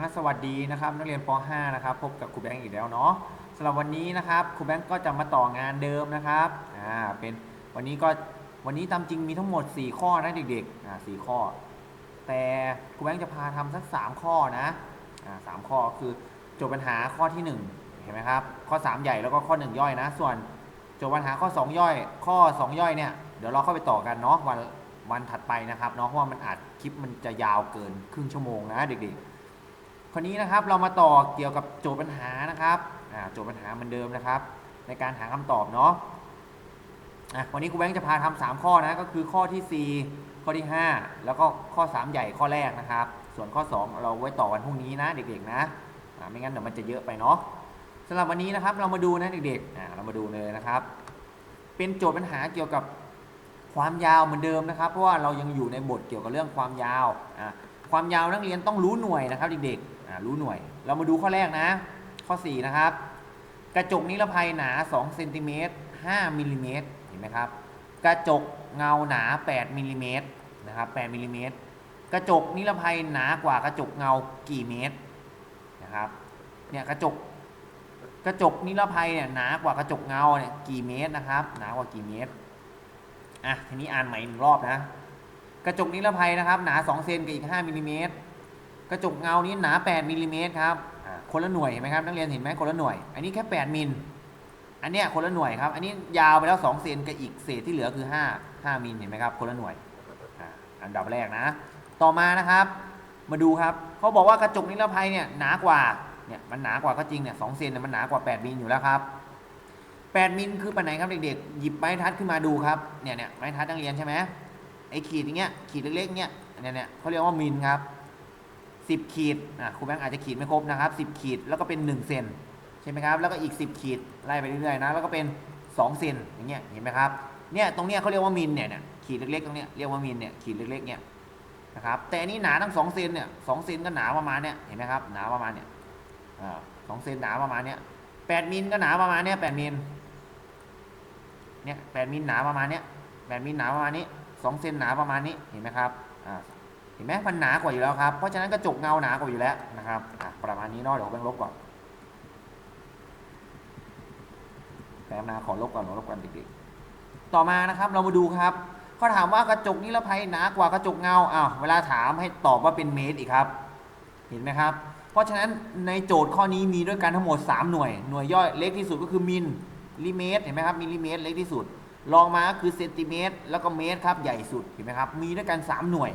อ่าสวัสดีนะครับนักเรียนป .5 นะครับพบกับครูแบงค์อีกแล้วเนาะสำหรับวันนี้นะครับครูแบงค์ก็จะมาต่องานเดิมนะครับอ่าเป็นวันนี้ก็วันนี้ตามจริงมีทั้งหมด 4 ข้อนะเด็กๆอ่าสข้อ แต่ครูแบงค์จะพาทำสัก 3 ข้อนะอ่าสามข้อคือโจทย์ปัญหาข้อที่ 1 เห็นไหมครับ ข้อ 3 ใหญ่แล้วก็ข้อ 1 ย่อยนะ ส่วนโจทย์ปัญหาข้อ 2 ย่อย ข้อ 2 ย่อยเนี่ยเดี๋ยวเราเข้าไปต่อกันเนาะวันวันถัดไปนะครับเนาะเพราะว่ามันอาจคลิปมันจะยาวเกินครึ่งชั่วโมงนะเด็กๆ คราวนี้นะครับเรามาต่อเกี่ยวกับโจทย์ปัญหานะครับโจทย์ปัญหาเหมือนเดิมนะครับ ในการหาคำตอบเนาะวันนี้ครูแบงค์จะพาทำสามข้อนะก็คือข้อที่ 4 ข้อที่ 5 แล้วก็ข้อ 3 ใหญ่ข้อแรกนะครับ ส่วนข้อ 2 เราไว้ต่อวันพรุ่งนี้นะเด็กๆนะไม่งั้นเดี๋ยวมันจะเยอะไปเนาะสำหรับวันนี้นะครับเรามาดูนะเด็กๆเรามาดูเลยนะครับ เป็นโจทย์ปัญหาเกี่ยวกับความยาวเหมือนเดิมนะครับ เพราะว่าเรายังอยู่ในบทเกี่ยวกับเรื่องความยาวความยาวนักเรียนต้องรู้หน่วยนะครับเด็กๆ รู้หน่วย เรามาดูข้อแรกนะ ข้อ 4 นะครับ กระจกนิรภัยหนา2เซนติเมตร5มิลลิเมตรเห็นไหมครับ กระจกเงาหนา 8มิลลิเมตรนะครับ8มิลลิเมตร กระจกนิรภัยหนากว่ากระจกเงากี่เมตรนะครับ เนี่ยกระจกกระจกนิรภัยเนี่ยหนากว่ากระจกเงาเนี่ยกี่เมตรนะครับ หนากว่ากี่เมตร อะทีนี้อ่านใหม่อีกหนึ่งรอบนะ กระจกนิรภัยนะครับ หนา 2 เซนกับอีก 5มิลลิเมตร กระจกเงานี้หนา 8มิลลิเมตรครับอ่าคนละหน่วยเห็นไหมครับนักเรียนเห็นไหมคนละหน่วย อันนี้แค่ 8มิลอันเนี้ยคนละหน่วยครับ อันนี้ยาวไปแล้ว2เซนกับอีกเศษที่เหลือคือ 5 5มิลเห็นไหมครับคนละหน่วยอ่าอันดับแรกนะ ต่อมานะครับ มาดูครับเขาบอกว่ากระจกนิรภัยเนี่ยหนากว่าเนี่ยมันหนากว่าก็จริงเนี่ยสเซนเนี่ยมันหนากว่า 8มิลอยู่แล้วครับ8มิลคือปันไหนครับเด็กๆหยิบไม้ทัดขึ้นมาดูครับเนี่ยเนี่ยไม้ทัดนักเรียนใช่ไหมไอ้ขีดอย่างเงี้ยขีดเล็กๆเงี้ยเนี่ยเนี่ยเขาเรียกว่ามิลครับ 10 ขีดอะครูแบงค์อาจจะขีดไม่ครบนะครับ 10 ขีดแล้วก็เป็น 1 เซนใช่ไหมครับ แล้วก็อีก 10 ขีดไล่ไปเรื่อยๆนะ แล้วก็เป็น 2 เซนอย่างเงี้ยเห็นไหมครับเนี่ยตรงเนี้ยเขาเรียกว่ามิลเนี่ยเนี่ยขีดเล็กๆตรงเนี้ยเรียกว่ามิลเนี่ยขีดเล็กๆเนี่ยนะครับแต่อันนี้หนาทั้ง2เซนเนี่ย2เซนก็หนาประมาณเนี่ยเห็นไหมครับหนาประมาณเนี่ยอ่าสองเซนหนาประมาณเนี้ย8มิลก็หนาประมาณเนี้ย8มิลเนี่ย8มิลหนาประมาณเนี้ย8มิลหนาประมาณนี้2เซนหนาประมาณนี้เห็นไหมครับอ่า ห็นไหมมันหนากว่าอยู่แล้วครับ เพราะฉะนั้นกระจกเงาหนากว่าอยู่แล้วนะครับประมาณนี้เนาะเดี๋ยวผมไปลบก่อนแป๊บนะขอลบก่อนขอลบก่อนเด็กๆต่อมานะครับเรามาดูครับเขาถามว่ากระจกนิรภัยหนากว่ากระจกเงาอ้าวเวลาถามให้ตอบว่าเป็นเมตรอีกครับ เห็นไหมครับ เพราะฉะนั้นในโจทย์ข้อนี้มีด้วยกันทั้งหมด 3 หน่วย หน่วยย่อยเล็กที่สุดก็คือมิลลิเมตรเห็นไหมครับมิลลิเมตรเล็กที่สุดรองมาคือเซนติเมตรแล้วก็เมตรครับใหญ่สุดเห็นไหมครับมีด้วยกัน 3 หน่วย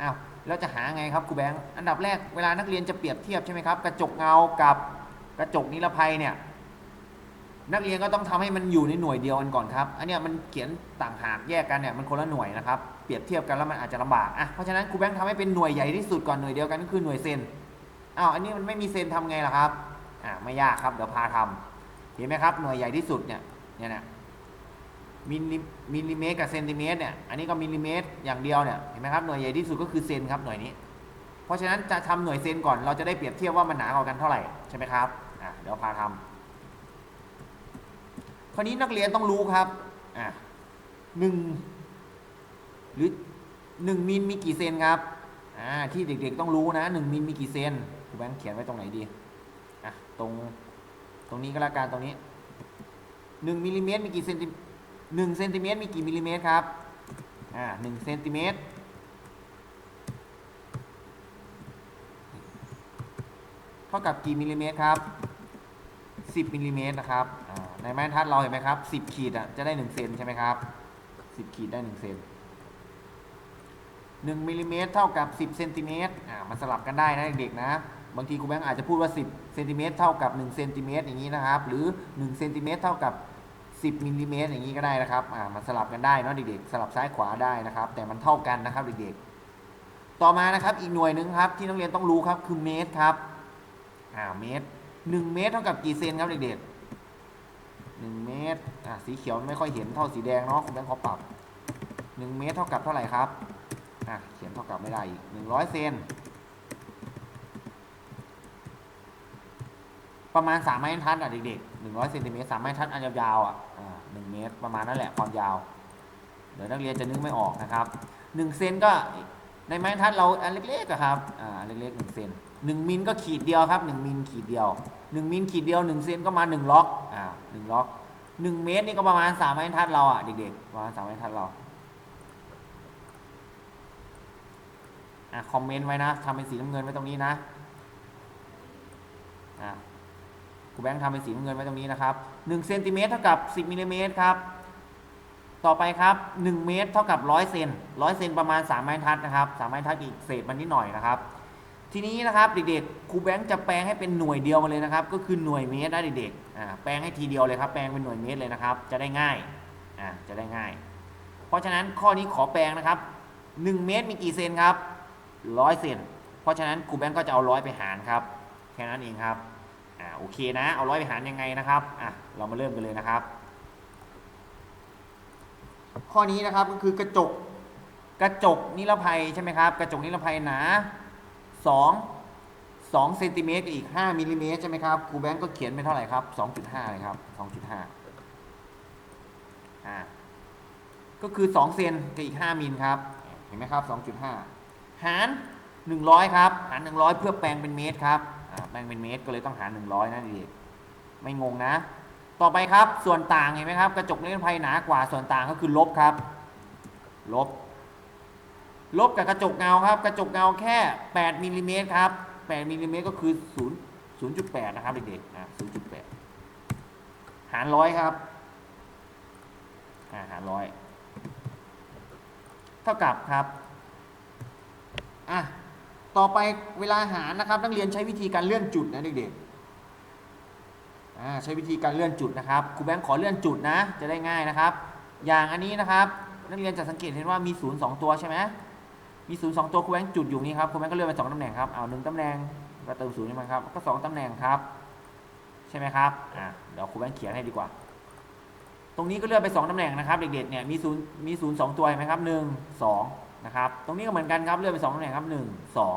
อ้าวแล้วจะหาไงครับครูแบงค์อันดับแรกเวลานักเรียนจะเปรียบเทียบใช่ไหมครับ กระจกเงากับกระจกนิรภัยเนี่ยนักเรียนก็ต้องทำให้มันอยู่ในหน่วยเดียวกันก่อนครับ อันเนี้ยมันเขียนต่างหากแยกกันเนี่ยมันคนละหน่วยนะครับ เปรียบเทียบกันแล้วมันอาจจะลำบากอะเพราะฉะนั้นครูแบงค์ทำให้เป็นหน่วยใหญ่ที่สุดก่อนหน่วยเดียวกันก็คือหน่วยเซนอ้าวอันนี้มันไม่มีเซนทำไงล่ะครับอ่าไม่ยากครับเดี๋ยวพาทำเห็นไหมครับหน่วยใหญ่ที่สุดเนี่ยเนี่ยนะ มิลลิมิลลิเมตรกับเซนติเมตรเนี่ยอันนี้ก็มิลลิเมตรอย่างเดียวเนี่ยเห็นไหมครับหน่วยใหญ่ที่สุดก็คือเซนครับหน่วยนี้ เพราะฉะนั้นจะทำหน่วยเซนก่อนเราจะได้เปรียบเทียบว่ามันหนากว่ากันเท่าไหร่ใช่ไหมครับอ่าเดี๋ยวพาทำคราวนี้นักเรียนต้องรู้ครับอ่าหนึ่งหรือหนึ่งมิลมีกี่เซนครับอ่าที่เด็กๆต้องรู้นะหนึ่งมิลมีกี่เซนครูแบงค์เขียนไว้ตรงไหนดีอะตรงตรงนี้ก็แล้วกันตรงนี้หนึ่งมิลลิเมตรมีกี่เซนติ หนึ่งเซนติเมตรมีกี่มิลลิเมตรครับ อ่าหนึ่งเซนติเมตรเท่ากับกี่มิลลิเมตรครับสิบมิลลิเมตรนะครับ ในไม้ทัดเราเห็นไหมครับสิบขีดอะจะได้หนึ่งเซนใช่ไหมครับสิบขีดได้หนึ่งเซน1มิลลิเมตรเท่ากับ 10เซนติเมตรอ่ามันสลับกันได้นะเด็กๆนะ บางทีครูแบงค์อาจจะพูดว่า 10เซนติเมตรเท่ากับ1เซนติเมตรอย่างนี้นะครับ หรือ1เซนติเมตรเท่ากับ 10มิลลิเมตรอย่างนี้ก็ได้นะครับอ่ามันสลับกันได้เนาะเด็กๆ สลับซ้ายขวาได้นะครับ แต่มันเท่ากันนะครับเด็กๆ ต่อมานะครับอีกหน่วยหนึ่งครับที่นักเรียนต้องรู้ครับคือเมตรครับอ่าเมตร 1 เมตรเท่ากับกี่เซนครับเด็กๆ 1 เมตรอ่าสีเขียวไม่ค่อยเห็นเท่าสีแดงเนาะครูแบงค์ขอปรับ 1 เมตรเท่ากับเท่าไหร่ครับอะเขียนเท่ากับไม่ได้อีกหนึ่งร้อยเซน ประมาณสามไม้บรรทัดอะเด็กๆหนึ่งร้อยเซนติเมตรสามไม้บรรทัดอันยาวๆอะอ่าหนึ่งเมตรประมาณนั่นแหละความยาว เดี๋ยวนักเรียนจะนึกไม่ออกนะครับหนึ่งเซนก็ในไม้บรรทัดเราอันเล็กๆอะครับอ่าเล็กๆหนึ่งเซนหนึ่งมิลก็ขีดเดียวครับหนึ่งมิลขีดเดียวหนึ่งมิลขีดเดียวหนึ่งเซนก็มาหนึ่งล็อกอ่าหนึ่งล็อกหนึ่งเมตรนี่ก็ประมาณสามไม้บรรทัดเราอะเด็กๆประมาณสามไม้บรรทัดเราอะคอมเมนต์ไว้นะทำเป็นสีน้ำเงินไว้ตรงนี้นะอะ รูแบงค์ทำเป็นสีน้ำเงินไว้ตรงนี้นะครับหนึ่งเซนติเมตรเท่ากับสิบมิลลิเมตรครับ ต่อไปครับ 1 เมตรเท่ากับ 100เซน100เซนประมาณ 3 ไม้ทัดนะครับ3ไม้ทัดอีกเศษมันนิดหน่อยนะครับ ทีนี้นะครับเด็กๆครูแบงค์จะแปลงให้เป็นหน่วยเดียวมาเลยนะครับ ก็คือหน่วยเมตรนะเด็กๆแปลงให้ทีเดียวเลยครับ แปลงเป็นหน่วยเมตรเลยนะครับ จะได้ง่ายจะได้ง่าย เพราะฉะนั้นข้อนี้ขอแปลงนะครับ 1 เมตรมีกี่เซนครับ 100 เซน เพราะฉะนั้นครูแบงค์ก็จะเอาร้อยไปหารครับ แค่นั้นเองครับ โอเคนะ เอาร้อยไปหารยังไงนะครับ อะ เรามาเริ่มกันเลยนะครับ ข้อนี้นะครับก็คือกระจก กระจกนิรภัยใช่ไหมครับ กระจกนิรภัยหนา2 2เซนติเมตรกับอีก 5มิลลิเมตรใช่ไหมครับ ครูแบงก์ก็เขียนเป็นเท่าไหร่ครับ 2.5 เลยครับ 2.5อ่าก็คือ 2 เซนกับอีก 5มิลครับ เห็นไหมครับ 2.5 หาร 100 ครับ หาร 100 เพื่อแปลงเป็นเมตรครับ แปลงเป็นเมตรก็เลยต้องหาร 100นะเด็กไม่งงนะ ต่อไปครับส่วนต่างเห็นไหมครับ กระจกนิรภัยหนากว่าส่วนต่างก็คือลบครับ ลบ ลบกับกระจกเงาครับ กระจกเงาแค่8มิลลิเมตรครับ8มิลลิเมตรก็คือ 0 0.8 นะครับเด็กๆนะ0.8 หารร้อยครับหารร้อยเท่ากับครับอะ ต่อไปเวลาหารนะครับ นักเรียนใช้วิธีการเลื่อนจุดนะเด็กๆใช้วิธีการเลื่อนจุดนะครับครูแบงค์ขอเลื่อนจุดนะ จะได้ง่ายนะครับ อย่างอันนี้นะครับ นักเรียนจะสังเกตเห็นว่ามีศูนย์สองตัวใช่ไหมมีศูนย์สองตัวครูแบงค์จุดอยู่นี่ครับครูแบงค์ก็เลื่อนไปสองตำแหน่งครับเอาหนึ่งตำแหน่งก็เติมศูนย์ใช่ไหมครับก็สองตำแหน่งครับใช่ไหมครับอ่าเดี๋ยวครูแบงค์เขียนให้ดีกว่า ตรงนี้ก็เลื่อนไปสองตำแหน่งนะครับ เด็กๆเนี่ยมีศูนย์มีศูนย์สองตัวเห็นไหมครับหนึ่งสอง นะครับ ตรงนี้ก็เหมือนกันครับเลื่อนไปสองตำแหน่งครับหนึ่งสอง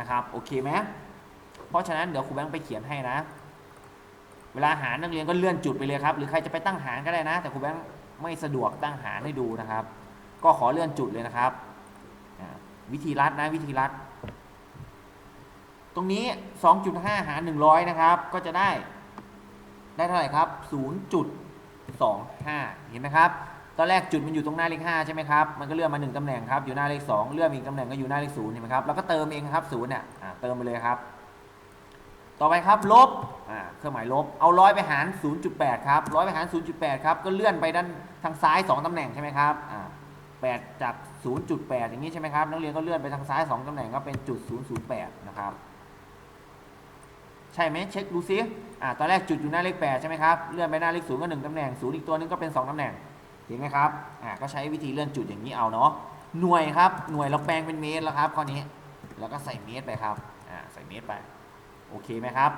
นะครับโอเคไหมเพราะฉะนั้นเดี๋ยวครูแบงค์ไปเขียนให้นะ เวลาหารนักเรียนก็เลื่อนจุดไปเลยครับ หรือใครจะไปตั้งหารก็ได้นะ แต่ครูแบงค์ไม่สะดวกตั้งหารให้ดูนะครับ ก็ขอเลื่อนจุดเลยนะครับวิธีรัดนะวิธีรัดตรงนี้ 2.5 หาร 100 นะครับ ก็จะได้ ได้เท่าไหร่ครับ 0.25 เห็นไหมครับ ตอนแรกจุดมันอยู่ตรงหน้าเลข5ใช่ไหมครับ มันก็เลื่อนมา 1ตำแหน่งครับ อยู่หน้าเลข 2 เลื่อนอีกตำแหน่งก็อยู่หน้าเลข0เห็นไหมครับ แล้วก็เติมเองครับ0เนี่ยเติมไปเลยครับ ต่อไปครับลบเครื่องหมายลบ เอาร้อยไปหาร 0.8 ครับร้อยไปหาร 0.8 ครับ ก็เลื่อนไปด้านทางซ้าย 2ตำแหน่งใช่ไหมครับอ่า8จาก 0.8 อย่างนี้ใช่ไหมครับ นักเรียนก็เลื่อนไปทางซ้าย 2ตำแหน่งก็เป็นจุด008 นะครับ ใช่ไหมเช็คดูซิอ่าตอนแรกจุดอยู่หน้าเลข8ใช่ไหมครับ เลื่อนไปหน้าเลข0ก็1ตำแหน่ง0อีกตัวนึงก็เป็น 2ตำแหน่ง เห็นไหมครับอ่าก็ใช้วิธีเลื่อนจุดอย่างนี้เอาเนาะหน่วยครับหน่วยเราแปลงเป็นเมตรแล้วครับข้อนี้แล้วก็ใส่เมตรไปครับอ่าใส่เมตรไปโอเคไหมครับ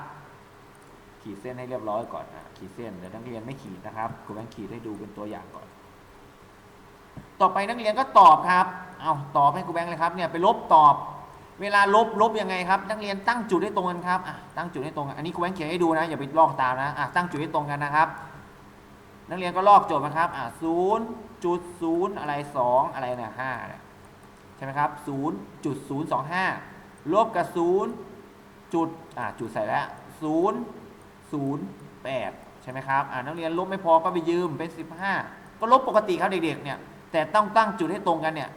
ขีดเส้นให้เรียบร้อยก่อนอะขีดเส้นเดี๋ยวนักเรียนไม่ขีดนะครับครูแบงค์ขีดให้ดูเป็นตัวอย่างก่อน ต่อไปนักเรียนก็ตอบครับเอาตอบให้ครูแบงค์เลยครับเนี่ยไปลบตอบเวลาลบลบยังไงครับ นักเรียนตั้งจุดให้ตรงกันครับอะตั้งจุดให้ตรงกันอันนี้ครูแบงค์เขียนให้ดูนะอย่าไปลอกตามนะอะตั้งจุดให้ตรงกันนะครับ นักเรียนก็ลอกโจทย์นะครับอะศูนย์จุดศูนย์อะไรสองอะไรเนี่ยห้าใช่ไหมครับศูนย์จุดศูนย์สองห้าลบกับศูนย์จุดอะจุดใส่แล้วศูนย์ศูนย์แปดใช่ไหมครับอ่านักเรียนลบไม่พอก็ไปยืมเป็นสิบห้าก็ลบปกติครับเด็กๆเนี่ยแต่ต้องตั้งจุดให้ตรงกันเนี่ย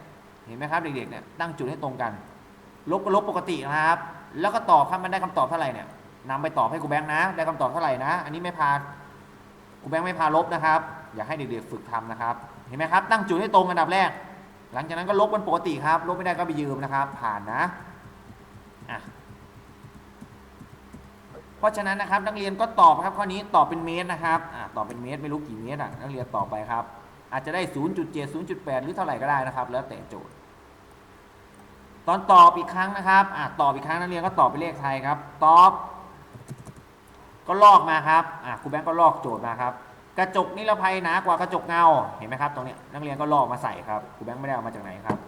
เห็นไหมครับเด็กๆเนี่ยตั้งจุดให้ตรงกัน ลบก็ลบปกตินะครับ แล้วก็ตอบครับมันได้คำตอบเท่าไหร่เนี่ยนำไปตอบให้ครูแบงค์นะ ได้คำตอบเท่าไหร่นะ อันนี้ไม่พา รูแบงค์ไม่พาลบนะครับ อยากให้เด็กๆฝึกทำนะครับ เห็นไหมครับ ตั้งจุดให้ตรงอันดับแรก หลังจากนั้นก็ลบกันปกติครับ ลบไม่ได้ก็ไปยืมนะครับ ผ่านนะอะเพราะฉะนั้นนะครับนักเรียนก็ตอบครับข้อนี้ตอบเป็นเมตรนะครับอ่าตอบเป็นเมตรไม่รู้กี่เมตรอะนักเรียนตอบไปครับ อาจจะได้ 0.7 0.8 หรือเท่าไหร่ก็ได้นะครับ แล้วแต่โจทย์ ตอนตอบอีกครั้งนะครับอ่าตอบอีกครั้งนักเรียนก็ตอบเป็นเลขไทยครับ ตอบ ก็ลอกมาครับอ่าครูแบงก์ก็ลอกโจทย์มาครับ กระจกนิรภัยหนากว่ากระจกเงา เห็นไหมครับ ตรงเนี้ยนักเรียนก็ลอกมาใส่ครับครูแบงก์ไม่ได้เอามาจากไหนครับ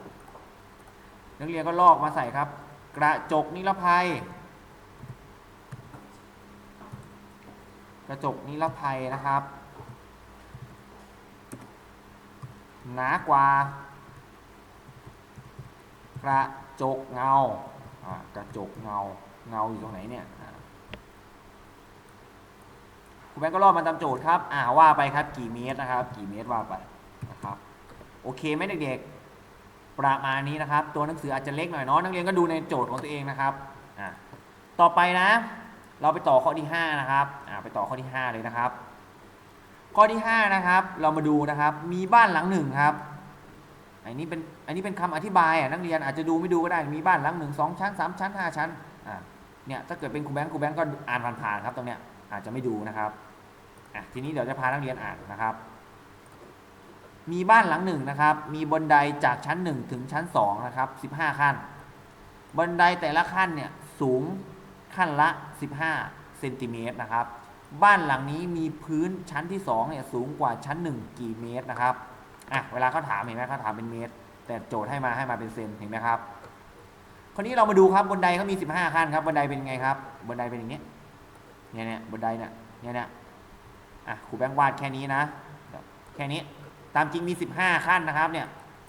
นักเรียนก็ลอกมาใส่ครับ กระจกนิรภัย กระจกนิรภัยนะครับ หนากว่ากระจกเงาอ่ากระจกเงา เงาอยู่ตรงไหนเนี่ย ครูแบงก์ก็รอบมาตามโจทย์ครับ อ่าว่าไปครับ กี่เมตรนะครับ กี่เมตรว่าไปนะครับ โอเคไหมเด็กๆ ประมาณนี้นะครับ ตัวหนังสืออาจจะเล็กหน่อยเนาะ นักเรียนก็ดูในโจทย์ของตัวเองนะครับ อ่าต่อไปนะ เราไปต่อข้อที่ 5 นะครับ อ่าไปต่อข้อที่ 5 เลยนะครับ ข้อที่ 5 นะครับ เรามาดูนะครับ มีบ้านหลังหนึ่งครับ อันนี้เป็น อันนี้เป็นคำอธิบายอะนักเรียนอาจจะดูไม่ดูก็ได้ มีบ้านหลังหนึ่งสองชั้นสามชั้นห้าชั้น อ่า เนี่ย ถ้าเกิดเป็นครูแบงค์ครูแบงค์ก็อ่านผ่านๆครับตรงเนี้ยอาจจะไม่ดูนะครับ อะทีนี้เดี๋ยวจะพานักเรียนอ่านนะครับ มีบ้านหลังหนึ่งนะครับ มีบันไดจากชั้น 1 ถึงชั้น2นะครับ15 ขั้น บันไดแต่ละขั้นเนี่ยสูงขั้นละ 15เซนติเมตรนะครับ บ้านหลังนี้มีพื้นชั้นที่2เนี่ยสูงกว่าชั้น 1 กี่เมตรนะครับอะเวลาเขาถามเห็นไหมเขาถามเป็นเมตร แต่โจทย์ให้มาให้มาเป็นเซนเห็นไหมครับคราวนี้เรามาดูครับบันไดเขามี 15 ขั้นครับบันไดเป็นไงครับบันไดเป็นอย่างนี้เนี่ยเนี่ยบันไดเนี่ยเนี่ยเนี่ย อะครูแบงค์วาดแค่นี้นะแค่นี้ตามจริงมี 15 ขั้นนะครับเนี่ย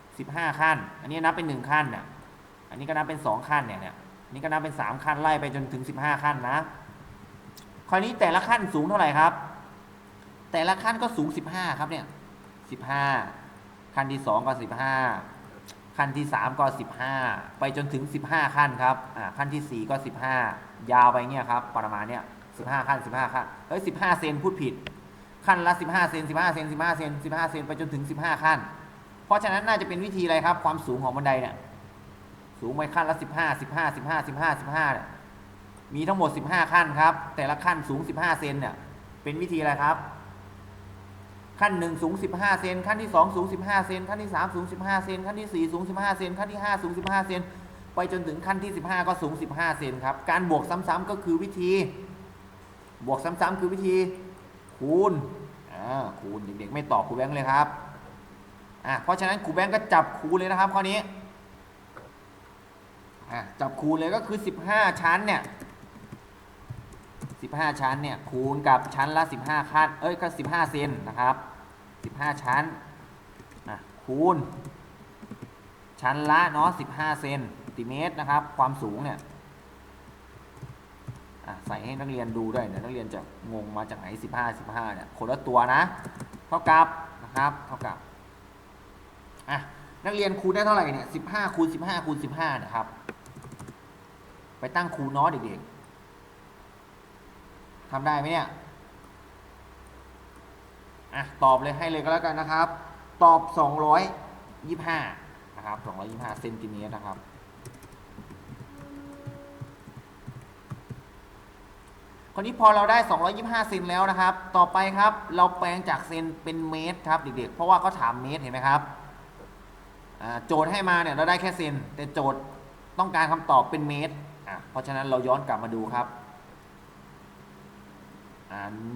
15 ขั้น อันนี้นับเป็น 1 ขั้นเนี่ยอันนี้ก็นับเป็น 2 ขั้นเนี่ยเนี่ยอันนี้ก็นับเป็น 3 ขั้นไล่ไปจนถึง 15 ขั้นนะคราวนี้แต่ละขั้นสูงเท่าไหร่ครับ แต่ละขั้นก็สูง 15 ครับเนี่ย15 ขั้นที่ 2 ก็ 15 ขั้นที่ 3 ก็ 15 ไปจนถึง 15 ขั้นครับอ่าขั้นที่ 4 ก็ 15 ยาวไปเงี้ยครับประมาณเนี้ย15 ขั้น 15 ขั้นเฮ้ย15 เซนพูดผิด ขั้นละ 15 เซน 15 เซน 15 เซน 15 เซน ไปจนถึง 15 ขั้น เพราะฉะนั้นน่าจะเป็นวิธีอะไรครับ ความสูงของบันไดเนี่ย สูงไปขั้นละ 15 15 15 15 15เนี่ยมีทั้งหมด 15 ขั้นครับ แต่ละขั้นสูง 15 เซนเนี่ย เป็นวิธีอะไรครับ ขั้นหนึ่งสูง 15 เซน ขั้นที่2สูง 15 เซน ขั้นที่3สูง 15 เซน ขั้นที่4สูง 15 เซน ขั้นที่5สูง 15 เซน ไปจนถึงขั้นที่ 15 ก็สูง 15 เซนครับ การบวกซ้ำๆก็คือวิธี บวกซ้ำๆคือวิธี คูณอ่าคูณเด็กๆไม่ตอบครูแบงค์เลยครับอะเพราะฉะนั้นครูแบงค์ก็จับคูณเลยนะครับข้อนี้อะจับคูณเลยก็คือ 15 ชั้นเนี่ย15 ชั้นเนี่ยคูณกับชั้นละ 15ขั้นเอ้ยก็ 15 เซนนะครับ 15 ชั้นอะคูณ ชั้นละเนาะ15 เซนติเมตรนะครับ ความสูงเนี่ย ใส่ให้นักเรียนดูด้วยเดี๋ยวนักเรียนจะงงมาจากไหน 15 15เนี่ยคนละตัวนะ เท่ากับนะครับเท่ากับอะนักเรียนคูณได้เท่าไหร่เนี่ย15คูณ15คูณ15นะครับ ไปตั้งคูณนาะเด็กๆทำได้ไหมเนี่ยอะตอบเลยให้เลยก็แล้วกันนะครับ ตอบ 225 นะครับ 225 เซนติเมตรนะครับ ราวนี้พอเราได้ 225 เซนแล้วนะครับ ต่อไปครับเราแปลงจากเซนเป็นเมตรครับเด็กๆ เพราะว่าเขาถามเมตรเห็นไหมครับโจทย์ให้มาเนี่ยเราได้แค่เซนแต่โจทย์ต้องการคำตอบเป็นเมตร เพราะฉะนั้นเราย้อนกลับมาดูครับ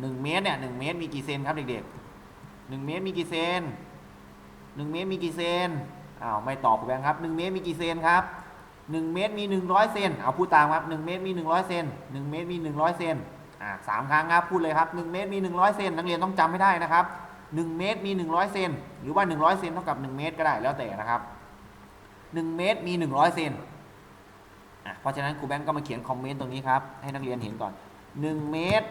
หนึ่งเมตรเนี่ยหนึ่งเมตรมีกี่เซนครับเด็กๆหนึ่งเมตรมีกี่เซนหนึ่งเมตรมีกี่เซนอ้าวไม่ตอบแบงค์ครับหนึ่งเมตรมีกี่เซนครับหนึ่งเมตรมีหนึ่งร้อยเซนเอาพูดตามครับหนึ่งเมตรมีหนึ่งร้อยเซนหนึ่งเมตรมีหนึ่งร้อยเซน อ่าสามครั้งครับพูดเลยครับหนึ่งเมตรมีหนึ่งร้อยเซนนักเรียนต้องจำให้ได้นะครับหนึ่งเมตรมีหนึ่งร้อยเซนหรือว่าหนึ่งร้อยเซนเท่ากับหนึ่งเมตรก็ได้แล้วแต่นะครับหนึ่งเมตรมีหนึ่งร้อยเซนอะเพราะฉะนั้นครูแบงก์ก็มาเขียนคอมเมนต์ตรงนี้ครับให้นักเรียนเห็นก่อนหนึ่งเมตร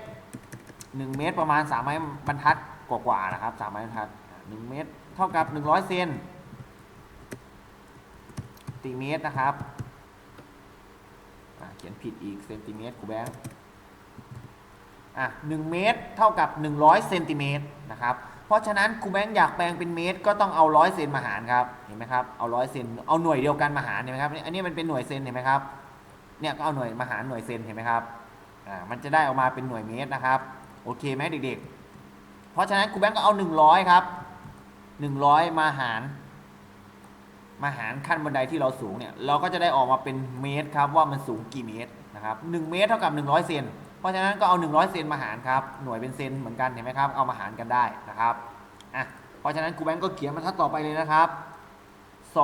หนึ่งเมตรประมาณสามไม้บรรทัดกว่าๆนะครับสามไม้บรรทัดหนึ่งเมตรเท่ากับหนึ่งร้อยเซนติเมตรนะครับเขียนผิดอีกเซนติเมตรครูแบงค์ อะ1เมตรเท่ากับ 100เซนติเมตรนะครับเพราะฉะนั้นครูแบงค์อยากแปลงเป็นเมตร ก็ต้องเอาร้อยเซนมาหารครับเห็นไหมครับเอาร้อยเซนเอาหน่วยเดียวกันมาหารเห็นไหมครับอันนี้มันเป็นหน่วยเซนเห็นไหมครับเนี่ยก็เอาหน่วยมาหารหน่วยเซนเห็นไหมครับอ่ามันจะได้ออกมาเป็นหน่วยเมตรนะครับโอเคไหมเด็กๆ เพราะฉะนั้นครูแบงค์ก็เอา 100 ครับ 100 มาหาร มาหารขั้นบันไดที่เราสูงเนี่ยเราก็จะได้ออกมาเป็นเมตรครับว่ามันสูงกี่เมตรนะครับ1เมตรเท่ากับ 100 เซน เพราะฉะนั้นก็เอา 100 เซนมาหารครับ หน่วยเป็นเซนเหมือนกันเห็นไหมครับ เอามาหารกันได้นะครับอะเพราะฉะนั้นครูแบงก์ก็เขียนบรรทัดต่อไปเลยนะครับ 225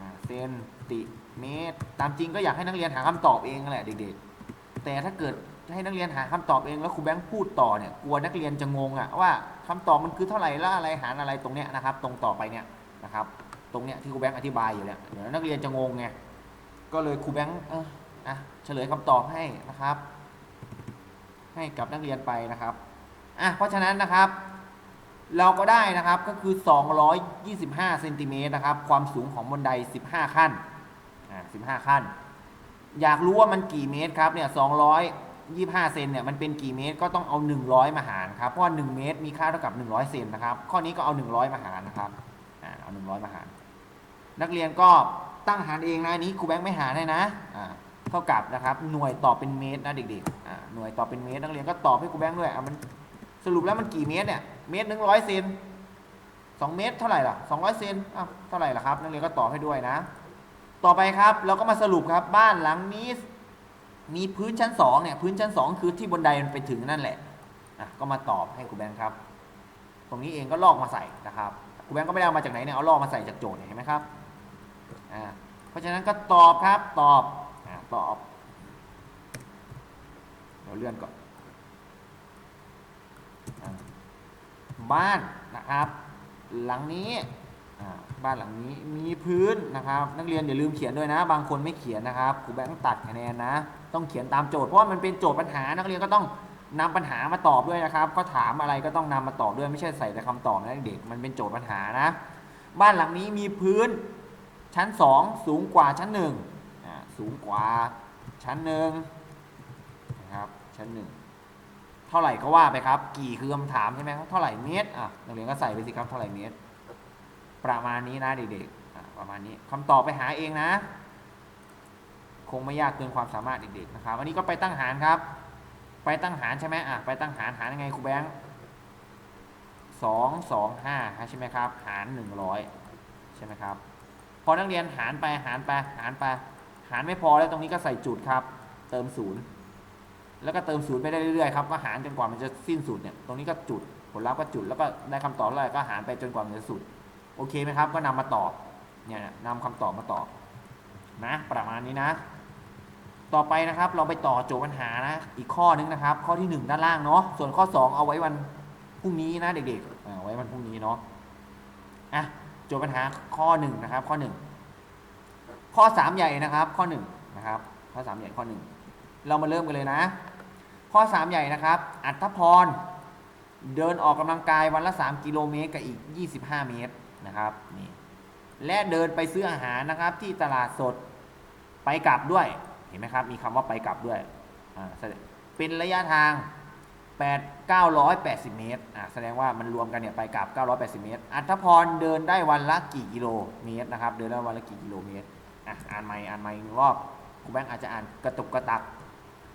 อ่าเซนติเมตร ตามจริงก็อยากให้นักเรียนหาคำตอบเองกันแหละเด็กๆ แต่ถ้าเกิดให้นักเรียนหาคำตอบเองแล้วครูแบงค์พูดต่อเนี่ยกลัวนักเรียนจะงงอะว่าคำตอบมันคือเท่าไหร่แล้วอะไรหารอะไรตรงเนี้ยนะครับ ตรงต่อไปเนี่ยนะครับ ตรงเนี้ยที่ครูแบงค์อธิบายอยู่เนี่ยเดี๋ยวนักเรียนจะงงไงก็เลยครูแบงค์เอออะเฉลยคำตอบให้นะครับ ให้กับนักเรียนไปนะครับอะเพราะฉะนั้นนะครับ เราก็ได้นะครับก็คือ 225เซนติเมตรนะครับ ความสูงของบันได 15 ขั้นอ่า15 ขั้น อยากรู้ว่ามันกี่เมตรครับเนี่ย225เซนเนี่ยมันเป็นกี่เมตรก็ต้องเอา 100 มาหารครับเพราะว่า1เมตรมีค่าเท่ากับ 100 เซนนะครับ ข้อนี้ก็เอา 100 มาหารนะครับอ่าเอา 100 มาหาร นักเรียนก็ตั้งหารเองนะนี้ครูแบงค์ไม่หารให้นะอ่าเท่ากับนะครับหน่วยตอบเป็นเมตรนะเด็กๆอ่าหน่วยตอบเป็นเมตร นักเรียนก็ตอบให้ครูแบงค์ด้วยอะมันสรุปแล้วมันกี่เมตรเนี่ยเมตรหนึ่งร้อยเซนสองเมตรเท่าไหร่ล่ะสองร้อยเซนอ้าวเท่าไหร่ล่ะครับนักเรียนก็ตอบให้ด้วยนะ ต่อไปครับเราก็มาสรุปครับบ้านหลังนี้มีพื้นชั้นสองเนี่ยพื้นชั้นสองคือที่บนไดมันไปถึงนั่นแหละอะก็มาตอบให้ครูแบงค์ครับ ตรงนี้เองก็ลอกมาใส่นะครับครูแบงค์ก็ไม่ได้เอามาจากไหนเนี่ยเอาลอกมาใส่จากโจทย์เนี่ยเห็นไหมครับ อ่าเพราะฉะนั้นก็ตอบครับตอบอ่าตอบเดี๋ยวเลื่อนก่อนอบ้านนะครับ หลังนี้บ้านหลังนี้มีพื้นนะครับ นักเรียนอย่าลืมเขียนด้วยนะ บางคนไม่เขียนนะครับครูแบงค์ตัดคะแนนนะ ต้องเขียนตามโจทย์เพราะว่ามันเป็นโจทย์ปัญหา นักเรียนก็ต้องนำปัญหามาตอบด้วยนะครับเขาถามอะไรก็ต้องนำมาตอบด้วยไม่ใช่ใส่แต่คำตอบนะเด็กมันเป็นโจทย์ปัญหานะ บ้านหลังนี้มีพื้น ชั้น 2 สูงกว่าชั้น1อ่สูงกว่าชั้นหนึ่งนะครับชั้นหนึ่งเท่าไหร่ก็ว่าไปครับ กี่คือคำถามใช่ไหมครับเท่าไหร่เมตรอะนักเรียนก็ใส่ไปสิครับเท่าไหร่เมตร ประมาณนี้นะเด็กๆอะประมาณนี้คำตอบไปหาเองนะ คงไม่ยากเกินความสามารถเด็กๆนะครับอันนี้ก็ไปตั้งหารครับ ไปตั้งหารใช่ไหมอะไปตั้งหารหารยังไงครูแบงค์สองสองห้าใช่ไหมครับ หารหนึ่งร้อยใช่ไหมครับ พอนักเรียนหารไปหารไปหารไป หารไม่พอแล้วตรงนี้ก็ใส่จุดครับ เติมศูนย์แล้วก็เติมศูนย์ไปได้เรื่อยๆครับก็หารจนกว่ามันจะสิ้นสุดเนี่ยตรงนี้ก็จุดผลลัพธ์ก็จุดแล้วก็ได้คำตอบอะไรก็หารไปจนกว่ามันจะสุดโอเคไหมครับ ก็นำมาตอบเนี่ยนำคำตอบมาตอบนะประมาณนี้นะ ต่อไปนะครับเราไปต่อโจทย์ปัญหานะอีกข้อนึงนะครับ ข้อที่ 1 ด้านล่างเนาะส่วนข้อ 2 เอาไว้วันพรุ่งนี้นะเด็กๆเอาไว้วันพรุ่งนี้เนาะอะ โจทย์ปัญหาข้อ1นะครับ ข้อ1ข้อ3ใหญ่นะครับ ข้อ1นะครับ ข้อ3ใหญ่ข้อ1เรามาเริ่มกันเลยนะ ข้อ3ใหญ่นะครับ อัตพรเดินออกกำลังกายวันละ 3 กิโลเมตรกับอีก 25 เมตรนะครับนี่และเดินไปซื้ออาหารนะครับที่ตลาดสดไปกลับด้วยเห็นไหมครับ มีคำว่าไปกลับด้วยเป็นระยะทาง 8 980 เมตรอ่าแสดงว่ามันรวมกันเนี่ยไปกลับ 980 เมตร อัธพรเดินได้วันละกี่กิโลเมตรนะครับ เดินได้วันละกี่กิโลเมตร อะอ่านใหม่อ่านใหม่รอบครูแบงค์อาจจะอ่านกระตุกกระตัก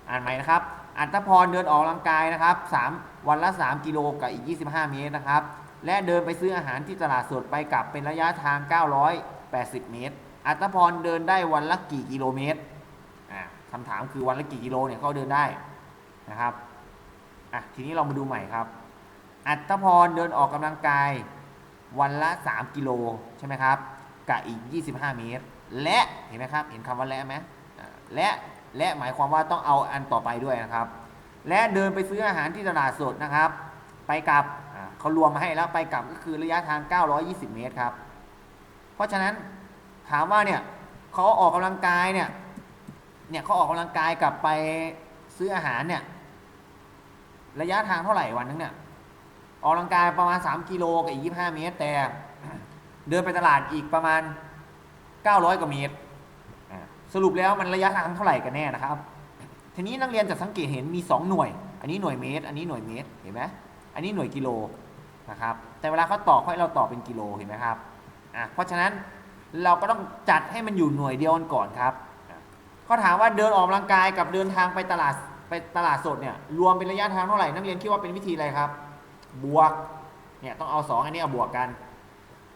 อ่านใหม่นะครับ อัตพรเดินออกกำลังกายนะครับ3วันละ 3 กิโลกับอีก 25 เมตรนะครับ และเดินไปซื้ออาหารที่ตลาดสดไปกลับเป็นระยะทาง 980 เมตร อัตพรเดินได้วันละกี่กิโลเมตร อ่าคำถามคือวันละกี่กิโลเนี่ยเขาเดินได้นะครับ อะทีนี้เรามาดูใหม่ครับ อัตพรเดินออกกำลังกายวันละ 3 กิโลใช่ไหมครับกับอีก 25 เมตร และเห็นไหมครับ เห็นคำว่าและไหมและและหมายความว่าต้องเอาอันต่อไปด้วยนะครับ และเดินไปซื้ออาหารที่ตลาดสดนะครับ ไปกลับเขารวมมาให้แล้วไปกลับก็คือระยะทาง 920 เมตรครับ เพราะฉะนั้นถามว่าเนี่ยเขาออกกำลังกายเนี่ยเนี่ยเขาออกกำลังกายกลับไปซื้ออาหารเนี่ย ระยะทางเท่าไหร่วันนึงเนี่ยออกกำลังกายประมาณ 3 กิโลกับอีก25 เมตร แต่เดินไปตลาดอีกประมาณ 900 กว่าเมตร สรุปแล้วมันระยะทางเท่าไหร่กันแน่นะครับ ทีนี้นักเรียนจะสังเกตเห็นมี 2 หน่วย อันนี้หน่วยเมตร อันนี้หน่วยเมตร เห็นไหมอันนี้หน่วยกิโลนะครับ แต่เวลาเขาตอบเขาให้เราตอบเป็นกิโล เห็นไหมครับอะเพราะฉะนั้นเราก็ต้องจัดให้มันอยู่หน่วยเดียวกันก่อนครับอะเขาถามว่าเดินออกกำลังกายกับเดินทางไปตลาด ไปตลาดสดเนี่ยรวมเป็นระยะทางเท่าไหร่นักเรียนคิดว่าเป็นวิธีอะไรครับ บวกเนี่ยต้องเอาสองอันนี้เอาบวกกัน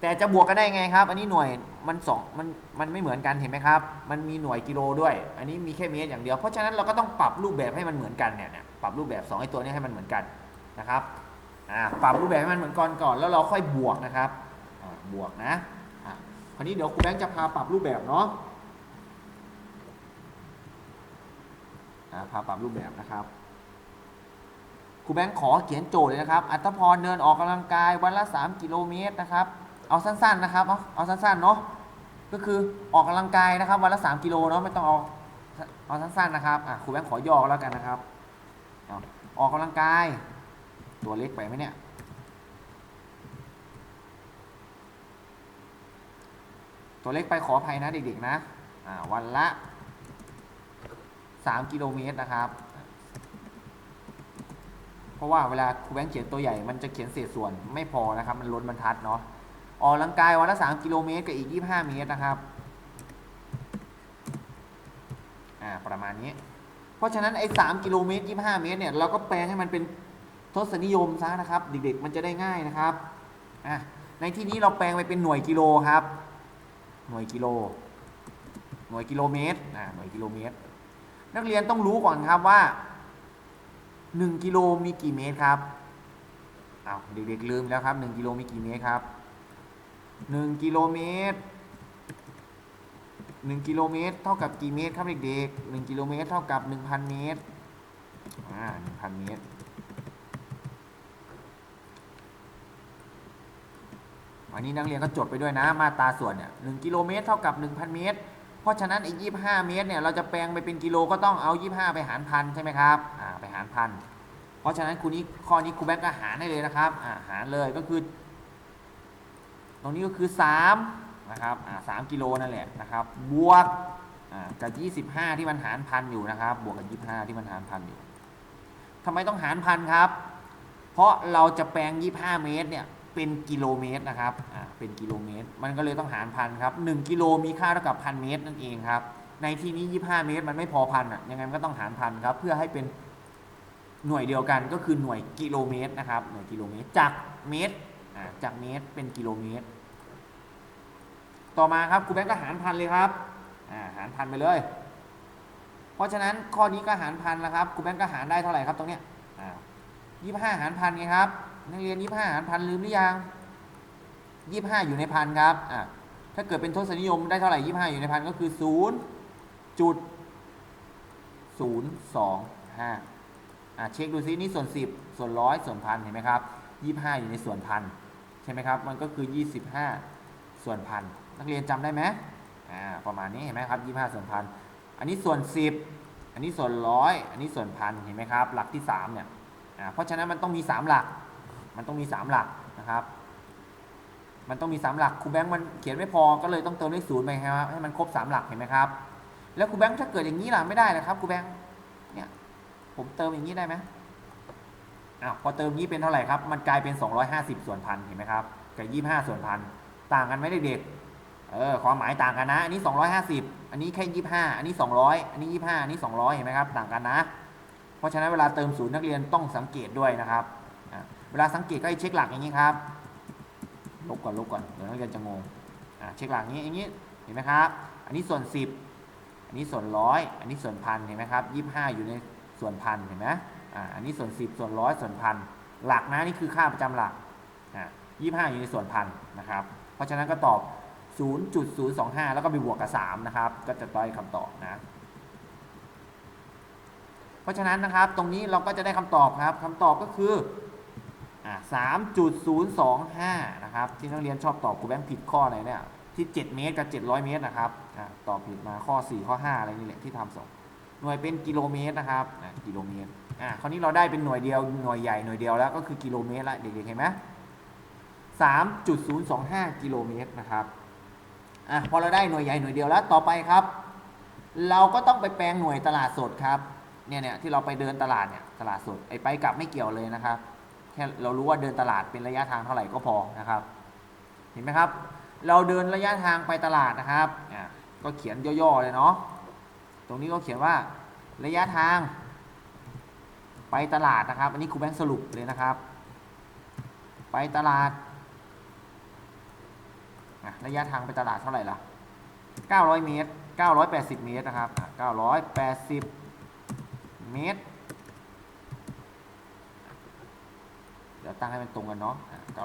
แต่จะบวกกันได้ไงครับ อันนี้หน่วยมันสองมันมันไม่เหมือนกันเห็นไหมครับ มันมีหน่วยกิโลด้วย อันนี้มีแค่เมตรอย่างเดียวเพราะฉะนั้นเราก็ต้องปรับรูปแบบให้มันเหมือนกันเนี่ยเนี่ยปรับรูปแบบ2ไอ้ตัวนี้ให้มันเหมือนกันนะครับอ่าปรับรูปแบบให้มันเหมือนกันก่อนแล้วเราค่อยบวกนะครับบวกนะอะคราวนี้เดี๋ยวครูแบงค์จะพาปรับรูปแบบเนาะ อ่าพาปรับรูปแบบนะครับครูแบงค์ขอเขียนโจทย์เลยนะครับ อัตพรเดินออกกำลังกายวันละ 3 กิโลเมตรนะครับ เอาสั้นๆนะครับ เอาเอาสั้นๆเนาะ ก็คือออกกำลังกายนะครับ วันละสามกิโลเนาะไม่ต้องเอาเอาสั้นๆนะครับอะครูแบงค์ขอย่อแล้วกันนะครับ อออกกำลังกาย ตัวเล็กไปไหมเนี่ยตัวเล็กไปขออภัยนะเด็กๆนะวันละ สามกิโลเมตรนะครับ เพราะว่าเวลาครูแบงค์เขียนตัวใหญ่มันจะเขียนเศษส่วนไม่พอนะครับ มันล้นบรรทัดเนาะออกกำลังกายวันละ 3 กิโลเมตรกับอีก 25 เมตรนะครับอ่าประมาณนี้ เพราะฉะนั้นไอ้3กิโลเมตร 25 เมตรเนี่ยเราก็แปลงให้มันเป็นทศนิยมซะนะครับ เด็กๆมันจะได้ง่ายนะครับอะในที่นี้เราแปลงไปเป็นหน่วยกิโลครับ หน่วยกิโล หน่วยกิโลเมตรอ่าหน่วยกิโลเมตร นักเรียนต้องรู้ก่อนครับว่า 1กิโลมีกี่เมตรครับอ้าวเด็กๆลืมแล้วครับ1กิโลมีกี่เมตรครับหนึ่งกิโลเมตรหนึ่งกิโลเมตรเท่ากับกี่เมตรครับเด็กๆหนึ่งกิโลเมตรเท่ากับหนึ่งพันเมตรอ่าหนึ่งพันเมตรอันนี้นักเรียนก็จดไปด้วยนะมาตราส่วนเนี่ยหนึ่งกิโลเมตรเท่ากับหนึ่งพันเมตร เพราะฉะนั้นอีกยี่ห้าเมตรเนี่ยเราจะแปลงไปเป็นกิโลก็ต้องเอายี่ห้าไปหารพันใช่ไหมครับอ่าไปหารพันเพราะฉะนั้นครูนี้ข้อนี้ครูแบงค์ก็หารได้เลยนะครับอ่าหารเลยก็คือ ตรงนี้ก็คือ3นะครับอ่าสกิโลนั่นแหละนะครับบวกอ่ากับ25ที่มันหารพันอยู่นะครับ บวกกับ25ที่มันหารพันอยู่ทำไมต้องหารพันครับ เพราะเราจะแปลง25เมตรเนี่ย เป็นกิโลเมตรนะครับ อ่า เป็นกิโลเมตร มันก็เลยต้องหารพันครับ1กิโลมีค่าเท่ากับพันเมตรนั่นเองครับ ในที่นี้ 25 เมตรมันไม่พอพันอะ ยังไงมันก็ต้องหารพันครับ เพื่อให้เป็นหน่วยเดียวกันก็คือหน่วยกิโลเมตรนะครับ หน่วยกิโลเมตร จากเมตร อ่า จากเมตรเป็นกิโลเมตร ต่อมาครับครูแบงค์ก็หารพันเลยครับ อ่า หารพันไปเลย เพราะฉะนั้นข้อนี้ก็หารพันแล้วครับครูแบงค์ก็หารได้เท่าไหร่ครับตรงเนี้ย อ่ายี่ห้าหารพันไงครับ นักเรียนยี่ห้าหารพันลืมหรือยังยี่ห้าอยู่ในพันครับอ่าถ้าเกิดเป็นทศนิยมได้เท่าไหร่ยี่ห้าอยู่ในพันก็คือศูนย์จุดศูนย์สองห้าอ่าเช็คดูซินี่ส่วนสิบส่วนร้อยส่วนพันเห็นไหมครับยี่ห้าอยู่ในส่วนพันใช่ไหมครับมันก็คือยี่สิบห้าส่วนพันนักเรียนจำได้ไหมอ่าประมาณนี้เห็นไหมครับยี่ห้าส่วนพันอันนี้ส่วนสิบอันนี้ส่วนร้อยอันนี้ส่วนพันเห็นไหมครับ หลักที่สามเนี่ยอ่าเพราะฉะนั้นมันต้องมีสามหลัก มันต้องมีสามหลักนะครับ มันต้องมีสามหลักครูแบงค์มันเขียนไม่พอก็เลยต้องเติมเลขศูนย์ไปครับให้มันครบสามหลักเห็นไหมครับ แล้วครูแบงค์ถ้าเกิดอย่างนี้ล่ะไม่ได้นะครับครูแบงค์เนี่ยผมเติมอย่างนี้ได้ไหมอ้าวพอเติมนี้เป็นเท่าไหร่ครับ มันกลายเป็น 250 ส่วนพันเห็นไหมครับกับ25 ส่วนพันต่างกันไหมเด็กๆเออความหมายต่างกันนะ อันนี้ 250 อันนี้แค่25 อันนี้ 200 อันนี้ 25 อันนี้ 200 เห็นไหมครับ ต่างกันนะ เพราะฉะนั้นเวลาเติมศูนย์นักเรียนต้องสังเกตด้วยนะครับ เวลาสังเกตก็ให้เช็คหลักอย่างนี้ครับ ลบก่อนลบก่อนเดี๋ยวนักเรียนจะงงเช็คหลักนี้อย่างนี้เห็นไหมครับ อันนี้ส่วน 10 อันนี้ส่วนร้อยอันนี้ส่วนพันเห็นไหมครับ25อยู่ในส่วนพันเห็นไหมอ่าอันนี้ส่วน 10 ส่วนร้อยส่วนพันหลักนะนี่คือค่าประจำหลักอ่า25อยู่ในส่วนพันนะครับ เพราะฉะนั้นก็ตอบ 0.025 แล้วก็ไปบวกกับ3นะครับ ก็จะได้คำตอบนะ เพราะฉะนั้นนะครับ ตรงนี้เราก็จะได้คำตอบครับคำตอบก็คือ 3.025 นะครับ ที่นักเรียนชอบตอบกูแบงค์ผิดข้ออะไรเนี่ย ที่ 7 เมตรกับ 700 เมตรนะครับอตอบผิดมาข้อ 4 ข้อ 5 อะไรนี่แหละที่ทำส่งหน่วยเป็นกิโลเมตรนะครับกิโลเมตรอ่าคราวนี้เราได้เป็นหน่วยเดียวหน่วยใหญ่หน่วยเดียวแล้วก็คือกิโลเมตรละเด็กๆเห็นไหม3.025กิโลเมตรนะครับอะพอเราได้หน่วยใหญ่หน่วยเดียวแล้วต่อไปครับ เราก็ต้องไปแปลงหน่วยตลาดสดครับเนี่ยเนี่ยที่เราไปเดินตลาดเนี่ยตลาดสดไอ้ไปกลับไม่เกี่ยวเลยนะครับ แค่เรารู้ว่าเดินตลาดเป็นระยะทางเท่าไหร่ก็พอนะครับ เห็นไหมครับ เราเดินระยะทางไปตลาดนะครับก็เขียนย่อๆเลยเนาะตรงนี้ก็เขียนว่าระยะทาง ไปตลาดนะครับ อันนี้ครูแบงค์สรุปเลยนะครับ ไปตลาดระยะทางไปตลาดเท่าไหร่ล่ะ 900 เมตร 980 เมตรนะครับ 980 เมตร เดี๋ยวตั้งให้มันตรงกันเนาะ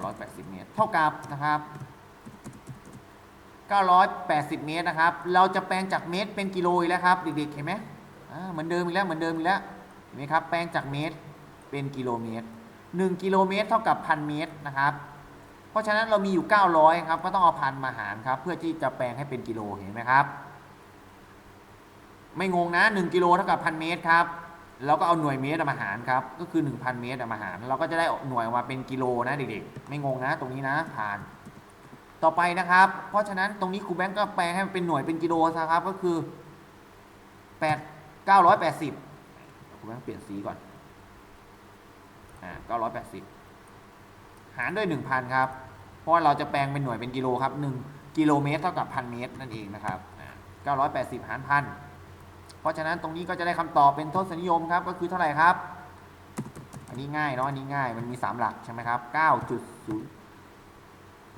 980 เมตร เท่ากับนะครับ 980 เมตรนะครับ เราจะแปลงจากเมตรเป็นกิโลอีกแล้วครับเด็กๆเห็นไหมอ่าเหมือนเดิมอีกแล้วเหมือนเดิมอีกแล้วเห็นไหมครับแปลงจากเมตรเป็นกิโลเมตร 1 กิโลเมตรเท่ากับพันเมตรนะครับ เพราะฉะนั้นเรามีอยู่ 900 ครับก็ต้องเอาพันมาหารครับเพื่อที่จะแปลงให้เป็นกิโลเห็นไหมครับ ไม่งงนะ 1 กิโลเท่ากับพันเมตรครับ เราก็เอาหน่วยเมตรมาหารครับ ก็คือ 1,000 เมตรมาหาร เราก็จะได้หน่วยออกมาเป็นกิโลนะเด็กๆ ไม่งงนะ ตรงนี้นะผ่าน ต่อไปนะครับ เพราะฉะนั้นตรงนี้ครูแบงก์ก็แปลงให้มันเป็นหน่วยเป็นกิโลซะครับ ก็คือ8 980ครูแบงก์เปลี่ยนสีก่อน อ่า980 หารด้วย 1,000 ครับ เพราะเราจะแปลงเป็นหน่วยเป็นกิโลครับ 1 กิโลเมตรเท่ากับพันเมตรนั่นเองนะครับอ่า980 หารพัน ราะฉะนั้นตรงนี้ก็จะได้คำตอบเป็นทศนิยมครับก็คือเท่าไหร่ครับ อันนี้ง่ายเนาะอันนี้ง่ายมันมี 3 หลักใช่ไหมครับ9.0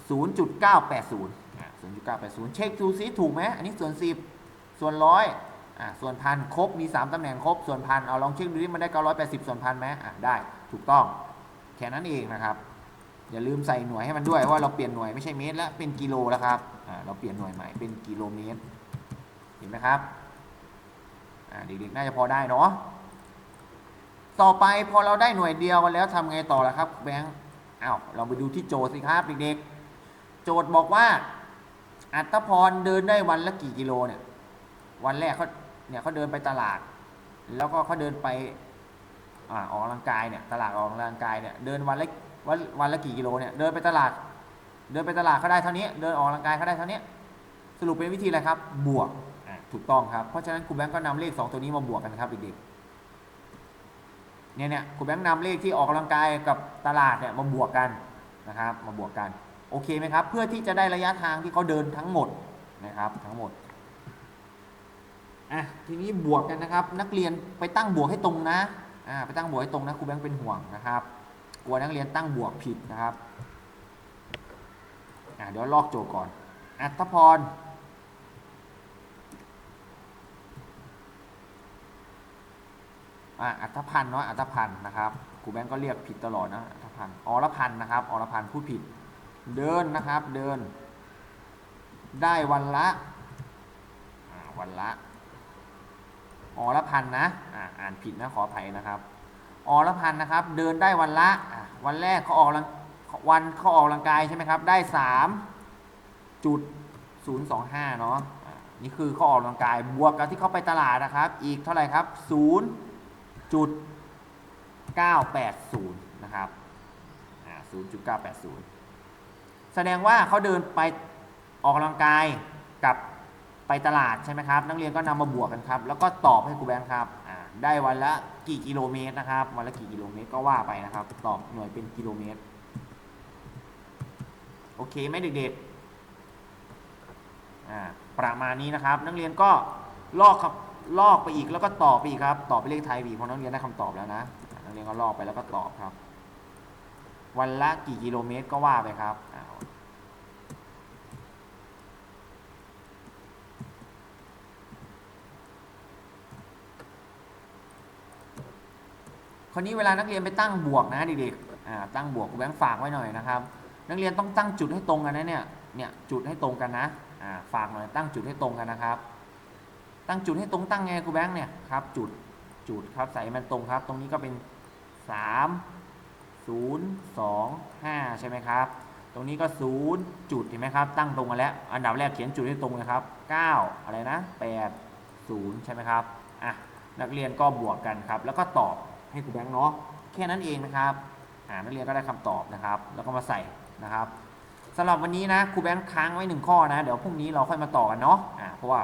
0.980 0.980 เช็คดูซิถูกไหมอันนี้ส่วน 10 ส่วนร้อยอ่าส่วนพันครบมี 3ตำแหน่งครบส่วนพันเอาลองเช็คดูดิมันได้ 980 ส่วนพันไหมอ่าได้ถูกต้องแค่นั้นเองนะครับ อย่าลืมใส่หน่วยให้มันด้วยว่าเราเปลี่ยนหน่วยไม่ใช่เมตรแล้วเป็นกิโลแล้วครับอ่าเราเปลี่ยนหน่วยใหม่เป็นกิโลเมตรเห็นไหมครับ เด็กๆน่าจะพอได้เนาะต่อไปพอเราได้หน่วยเดียวกันแล้วทำไงต่อล่ะครับแบงค์อ้าวเราไปดูที่โจทย์สิครับเด็กๆโจทย์บอกว่า อัตพรเดินได้วันละกี่กิโลเนี่ยวันแรกเขาเนี่ยเขาเดินไปตลาด แล้วก็เขาเดินไปอ่าออกกำลังกายเนี่ยตลาดออกกำลังกายเนี่ยเดินวันละวันวันละกี่กิโลเนี่ยเดินไปตลาด เดินไปตลาดเขาได้เท่านี้ เดินออกกำลังกายเขาได้เท่านี้ สรุปเป็นวิธีอะไรครับ บวก ถูกต้องครับ เพราะฉะนั้นครูแบงก์ก็นำเลข 2 ตัวนี้มาบวกกันครับเด็กๆเนี่ยเนี่ยครูแบงก์นำเลขที่ออกกำลังกายกับตลาดเนี่ยมาบวกกันนะครับ มาบวกกันโอเคไหมครับ เพื่อที่จะได้ระยะทางที่เขาเดินทั้งหมดนะครับทั้งหมดอะทีนี้บวกกันนะครับ นักเรียนไปตั้งบวกให้ตรงนะอ่าไปตั้งบวกให้ตรงนะครูแบงก์เป็นห่วงนะครับ กลัวนักเรียนตั้งบวกผิดนะครับอ่าเดี๋ยวลอกโจก่อนอัตพร อะอัตพันธ์เนาะอัตพันธ์นะครับครูแบงก์ก็เรียกผิดตลอดนะอัตพันธ์อรพันธ์นะครับอรพันธ์พูดผิด เดินนะครับเดิน ได้วันละวันละอรพันธ์นะอ่าอ่านผิดนะขออภัยนะครับอรพันธ์นะครับ เดินได้วันละวันแรกเขาออกวันเขาออกกำลังกายใช่ไหมครับ ได้สามจุดศูนย์สองห้าเนาะอะนี่คือเขาออกกำลังกายบวกกับที่เขาไปตลาดนะครับ อีกเท่าไหร่ครับศูนย์ จุด980 นะครับ0.980 แสดงว่าเขาเดินไปออกกำลังกายกับไปตลาดใช่ไหมครับ นักเรียนก็นำมาบวกกันครับ แล้วก็ตอบให้ครูแบงค์ครับได้วันละกี่กิโลเมตรนะครับ วันละกี่กิโลเมตรก็ว่าไปนะครับ ตอบหน่วยเป็นกิโลเมตร โอเคไหมเด็กๆอ่าประมาณนี้นะครับ นักเรียนก็ลอกครับ ลอกไปอีกแล้วก็ตอบไปอีกครับตอบไปเลขไทยบีเพอนักเรียนได้คำตอบแล้วนะนักเรียนก็ลอกไปแล้วก็ตอบครับ วันละกี่กิโลเมตรก็ว่าไปครับคราวนี้เวลานักเรียนไปตั้งบวกนะเด็กๆตั้งบวกแบงค์ฝากไว้หน่อยนะครับนักเรียนต้องตั้งจุดให้ตรงกันนะเนี่ยเนี่ยจุดให้ตรงกันนะฝากหน่อยตั้งจุดให้ตรงกันนะครับ ตั้งจุดให้ตรงตั้งไงครูแบงค์เนี่ยครับจุดจุดครับใส่มันตรงครับ ตรงนี้ก็เป็น 3 0 2 5 ใช่ไหมครับ ตรงนี้ก็ 0 จุดเห็นไหมครับ ตั้งตรงกันแล้ว อันดับแรกเขียนจุดให้ตรงเลยครับ 9 อะไรนะ 8 0 ใช่ไหมครับอะนักเรียนก็บวกกันครับ แล้วก็ตอบให้ครูแบงค์เนาะแค่นั้นเองนะครับอ่านักเรียนก็ได้คำตอบนะครับ แล้วก็มาใส่นะครับสำหรับวันนี้นะครูแบงค์ค้างไว้หนึ่งข้อนะ เดี๋ยวพรุ่งนี้เราค่อยมาต่อกันเนาะอ่าเพราะว่า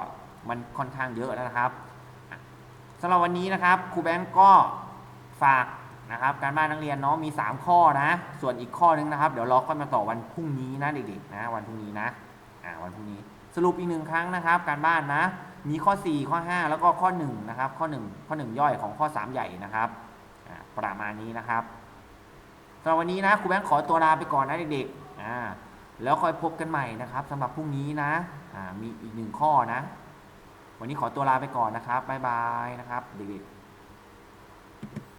มันค่อนข้างเยอะแล้วนะครับสำหรับวันนี้นะครับครูแบงก์ก็ฝากนะครับการบ้านนักเรียนเนาะมี 3 ข้อนะ ส่วนอีกข้อนึงนะครับ เดี๋ยวเราค่อยมาต่อวันพรุ่งนี้นะเด็กๆนะวันพรุ่งนี้นะอ่าวันพรุ่งนี้สรุปอีกหนึ่งครั้งนะครับ การบ้านนะ มีข้อ 4 ข้อ 5 แล้วก็ข้อ1นะครับข้อ 1 ข้อ 1 ย่อยของข้อ 3 ใหญ่นะครับประมาณนี้นะครับสำหรับวันนี้นะครูแบงก์ขอตัวลาไปก่อนนะเด็กๆอ่าแล้วค่อยพบกันใหม่นะครับสำหรับพรุ่งนี้นะอ่ามีอีกหนึ่งข้อนะ วันนี้ขอตัวลาไปก่อนนะครับบ๊ายบายนะครับเด็กๆ